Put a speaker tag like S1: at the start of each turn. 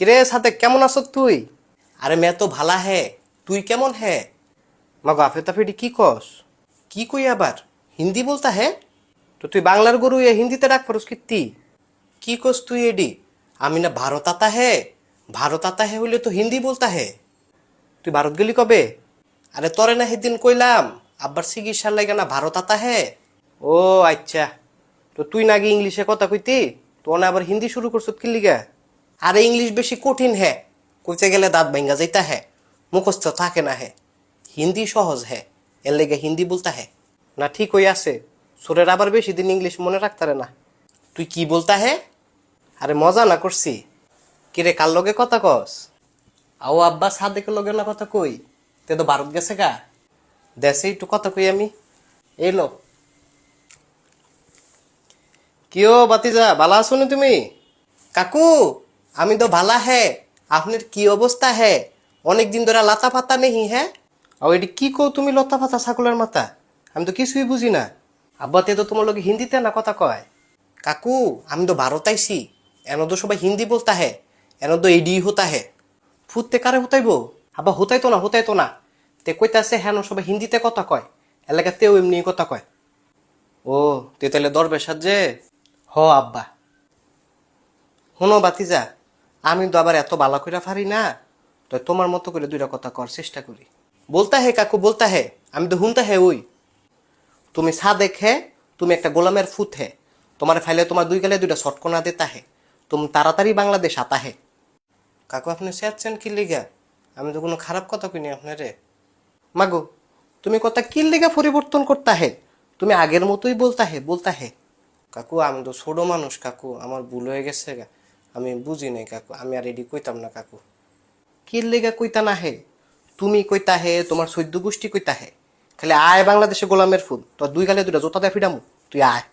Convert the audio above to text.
S1: কিরে, সাথে কেমন আছো তুই? আরে মেয়ে তো ভালা হে, তুই কেমন হে? মাগো আফে তাফেটি কি কস? কি কই আবার? হিন্দি বলতা হে? তো তুই বাংলার গরু, এ হিন্দিতে ডাক পারস কীর্তি কি কস তুই এডি? আমি না ভারত আতা হে, ভারত আতা হে হইলে তো হিন্দি বলতা হে। তুই ভারত গেলি কবে? আরে তরে না সেদিন কইলাম, আব্বার চিকিৎসার লাগে না ভারত আতা হে। ও আচ্ছা। তো তুই নাকি ইংলিশে কথা কইতি, তো না আবার হিন্দি শুরু করছত কি লিগা? আরে ইংলিশ বেশি কঠিন হে। কইতে গেলে দাঁত ভাঙ্গা যাইতা হে। মুখস্থ থাকে না হে। হিন্দি সহজ হে। এর লেগে হিন্দি বলতা হে। না ঠিক হয়ে আছে। সুরের আবার বেশি দিন ইংলিশ মনে রাখতারে না। তুই কি বলতা হে? আরে মজা না করছি। কিরে কার লগে কথা কস? আও আব্বা সাদেকের লগে না কথা কই? তে তো ভারত গেছে গা। দেশে একটু কথা কই আমি। এই এলো কিও বাতিজা, ভালো আছো তুমি? কাকু! আমি তো ভালা হে, আপনার কি অবস্থা হে? অনেকদিন ধরে লাতা পাতা নেই হ্যাঁ আর এটি কি কো তুমি লতা পাতা ছাগলের মাথা? আমি তো কিছুই বুঝি না। আব্বা, তে তো তোমার লগে হিন্দিতে না কথা কয়? কাকু, আমি তো ভারত আইছি। এন তো সবাই হিন্দি বলতা হে। এন তো এডি হতা হে। ফুটতে কারে হতাইবো? আব্বা, হতাইতো না হতাইতো না। তে কইতাছে হেন সবাই হিন্দিতে কথা কয়। এলাকাতেও এমনি কথা কয়। ও তুই তাহলে দরবেশ যে হ, আব্বা। শোনো বাতিজা। আমি তো আবার এত বালা কইরা পারি না। তো তোমার মতো করে দুইটা কথা কর, চেষ্টা করি। বলতা হে কাকু, বলতা হে, আমি তো হুনতা হে ওই। তুমি সাদেক হে তুমি একটা গোলামের ফুত হে। তোমার ফাইলে তোমার দুই গালে দুইটা শটকোনা দেতা হে। তুমি তাড়াতাড়ি বাংলাদেশ আতা হে। কাকু, আপনি চেয়েছেন কি লিগা? আমি তো কোনো খারাপ কথা কইনি আপনারে। মাগো, তুমি কথা কি লিগা পরিবর্তন করতা হে? তুমি আগের মতোই বলতা হে বলতা হে। কাকু, আমি তো ছোট মানুষ, কাকু, আমার ভুল হয়ে গেছে গা। আমি বুঝি নাই কাকু, আমি আর এডি কইতাম না কাকু। কি লেগা কইতা না হে? তুমি কইতা হে, তোমার সৈদ্য গোষ্ঠী কইতা হে? খালি আয় বাংলাদেশে গোলামের ফুল, তোর দুই গালে দুটা জোতা দেয় ফিডামু তুই আয়।